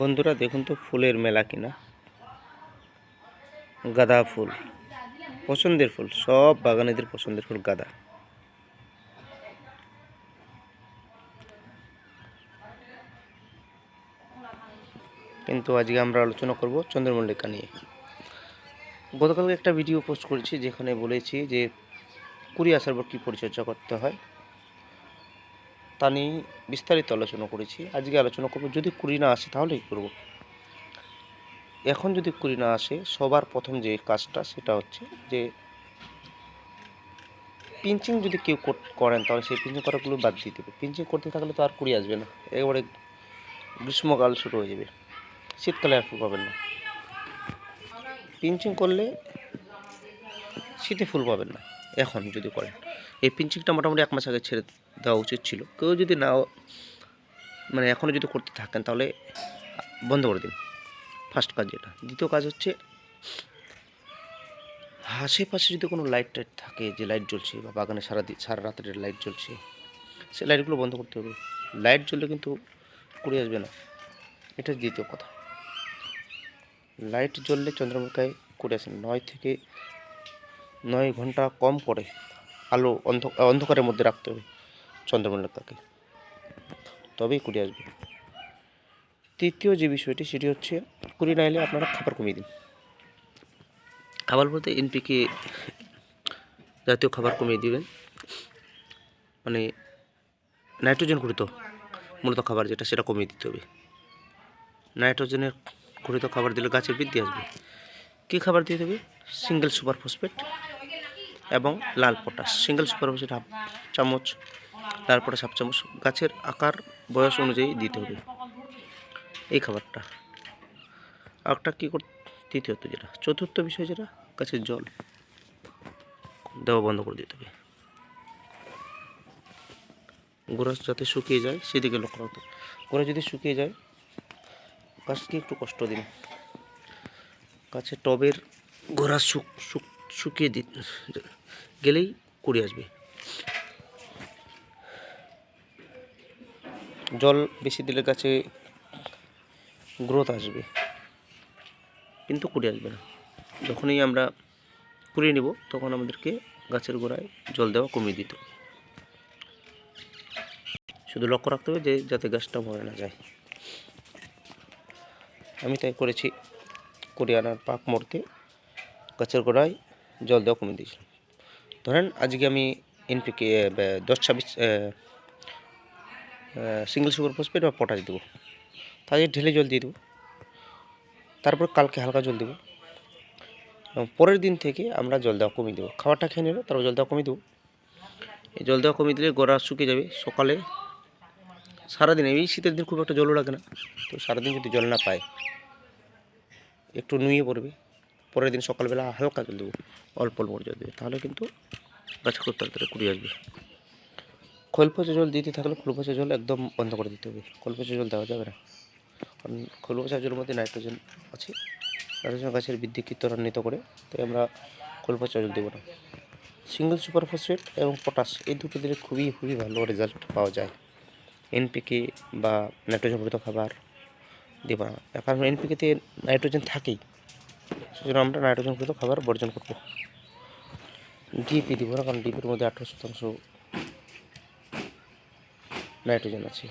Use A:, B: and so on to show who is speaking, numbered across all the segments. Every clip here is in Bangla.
A: বন্ধুরা দেখুন তো ফুলের মেলা কিনা। গাঁদা ফুল, পছন্দের ফুল, সব বাগানেদের পছন্দের ফুল গাঁদা। কিন্তু আজকে আমরা আলোচনা করব চন্দ্রমল্লিকা নিয়ে। গতকালকে একটা ভিডিও পোস্ট করেছি, যেখানে বলেছি যে কুড়ি আসার পর কী পরিচর্যা করতে হয়। তা নিয়ে বিস্তারিত আলোচনা করেছি। আজকে আলোচনা করব, যদি কুড়ি না আসে তাহলে কী করব? এখন যদি কুড়ি না আসে, সবার প্রথম যে কাজটা সেটা হচ্ছে যে পিঞ্চিং যদি কেউ কর- করেন তাহলে সেই পিঞ্চিং করাগুলো বাদ দিয়ে দেবে। পিঞ্চিং করতে থাকলে তো আর কুড়ি আসবে না। একেবারে গ্রীষ্মকাল শুরু হয়ে যাবে। শীতকালে আর ফুল পাবেন না। পিঞ্চিং করলে শীতে ফুল পাবেন না। এখন যদি করেন। এই পিঞ্চিংটা মোটামুটি এক মাস আগে ছেড়ে দেওয়া উচিত ছিল। কেউ যদি না মানে এখনও যদি করতে থাকেন তাহলে বন্ধ করে দিন। ফার্স্ট কাজ যেটা দ্বিতীয় কাজ হচ্ছে, আশেপাশে যদি কোনো লাইট টাইট থাকে, যে লাইট জ্বলছে বা বাগানে সারা সারা রাতের লাইট জ্বলছে, সে লাইটগুলো বন্ধ করতে হবে। লাইট জ্বললে কিন্তু কুড়ি আসবে না। এটা দ্বিতীয় কথা। লাইট জ্বললে চন্দ্রমুখায় কুড়ি আসে নয় থেকে নয় ঘণ্টা কম করে আলো অন্ধ, অন্ধকারের মধ্যে রাখতে হবে চন্দ্রমল্লিকাকে তবেই কুড়ি আসবে। তৃতীয় যে বিষয়টি, সেটি হচ্ছে কুড়ি না এলে আপনারা খাবার কমিয়ে দিন। খাবার বলতে এনপিকে জাতীয় খাবার কমিয়ে দিবেন। মানে নাইট্রোজেন ঘুরিত মূলত খাবার যেটা, সেটা কমিয়ে দিতে হবে। নাইট্রোজেনের ঘটিত খাবার দিলে গাছের বৃদ্ধি আসবে। কী খাবার দিতে হবে সিঙ্গেল সুপার ফসফেট। এবং লাল potash. Single super phosphate half চামচ, লাল পটাশ হাফ চামচ, গাছের আকার, বয়স অনুযায়ী দিতে হবে। এই খাবারটা। আরেকটা কী করতে তৃতীয়ত যেটা। চতুর্থ বিষয় যেটা, গাছের জল। দেওয়া বন্ধ করে দিতে হবে। গোড়া যাতে শুকিয়ে যায়, সেদিকে লক্ষ্য রাখতে হবে। গোড়া যদি শুকিয়ে যায়, গাছকে একটু কষ্ট দিন। গাছের টবের গোড়া শুক শুক শুকিয়ে দি গেলেই কুড়ি আসবে। জল বেশি দিলে গাছে গ্রোথ আসবে। কিন্তু কুড়ি আসবে না। যখনই আমরা কুড়িয়ে নেব, তখন আমাদেরকে গাছের গোড়ায় জল দেওয়া কমিয়ে দিতে শুধু লক্ষ্য রাখতে হবে যে, যাতে গাছটা মরে না যায়। আমি তাই করেছি। কুড়ি আনার পাক মরতে গাছের গোড়ায় জল দেওয়া কমিয়ে দিয়েছিলাম। ধরেন আজকে আমি এনপিকে দশ ছাব্বিশ সিঙ্গেল সুপার ফসফেট বা পটাশ দেবো। তাদের ঢেলে জল দিয়ে দেবো। তারপর কালকে হালকা জল দেবো। এবং পরের দিন থেকে আমরা জল দেওয়া কমিয়ে দেবো। খাবারটা খেয়ে নেব তারপর জল দেওয়া কমিয়ে দেবো। এই জল দেওয়া কমিয়ে দিলে গোড়া শুকিয়ে যাবে। সকালে সারাদিন, এই শীতের দিন খুব একটা জলও লাগে না। তো সারাদিন যদি জল না পায়, একটু নুয়ে পড়বে। পরের দিন সকালবেলা হালকা দেবো অল্প অল্প জল দেবে তাহলে কিন্তু গাছ খুব তাড়াতাড়ি কুড়িয়ে আসবে। খোল পচা জল দিতে থাকলে খোল পচা জল একদম বন্ধ করে দিতে হবে। খোল পচা জল দেওয়া যাবে না। কারণ খোল পচা জলের মধ্যে নাইট্রোজেন আছে। নাইট্রোজেন গাছের বৃদ্ধিকে ত্বরান্বিত করে, তাই আমরা খোল পচা জল দেবো না। সিঙ্গেল সুপার ফসফেট এবং পটাশ এই দুটো দিলে খুবই খুবই ভালো রেজাল্ট পাওয়া যায়। এনপিকে বা নাইট্রোজেন খাবার দেব না। কারণ এনপিকেতে নাইট্রোজেন থাকেই। সেজন্য আমরা নাইট্রোজেন ঘটিত খাবার বর্জন করব। ডিপি দিব না, কারণ ডিপির মধ্যে আঠারো শতাংশ নাইট্রোজেন আছে।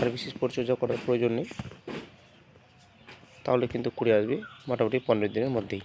A: আর বিশেষ পরিচর্যা করার প্রয়োজন নেই। তাহলে কিন্তু কুড়ে আসবে, মোটামুটি পনেরো দিনের মধ্যেই।